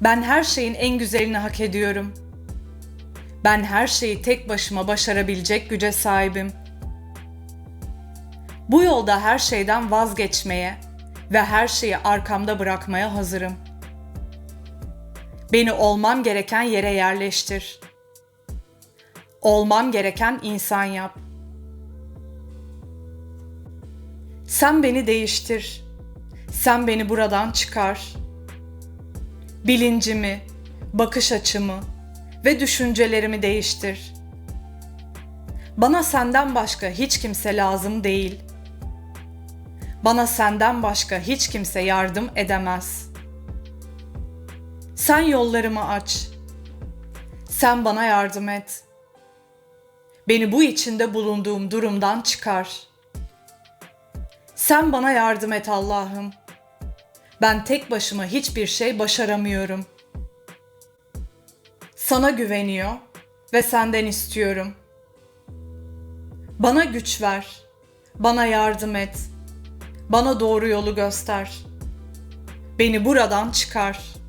Ben her şeyin en güzelini hak ediyorum. Ben her şeyi tek başıma başarabilecek güce sahibim. Bu yolda her şeyden vazgeçmeye ve her şeyi arkamda bırakmaya hazırım. Beni olmam gereken yere yerleştir. Olmam gereken insan yap. Sen beni değiştir. Sen beni buradan çıkar. Bilincimi, bakış açımı ve düşüncelerimi değiştir. Bana senden başka hiç kimse lazım değil. Bana senden başka hiç kimse yardım edemez. Sen yollarımı aç. Sen bana yardım et. Beni bu içinde bulunduğum durumdan çıkar. Sen bana yardım et Allah'ım. Ben tek başıma hiçbir şey başaramıyorum. Sana güveniyor ve senden istiyorum. Bana güç ver. Bana yardım et. Bana doğru yolu göster. Beni buradan çıkar.''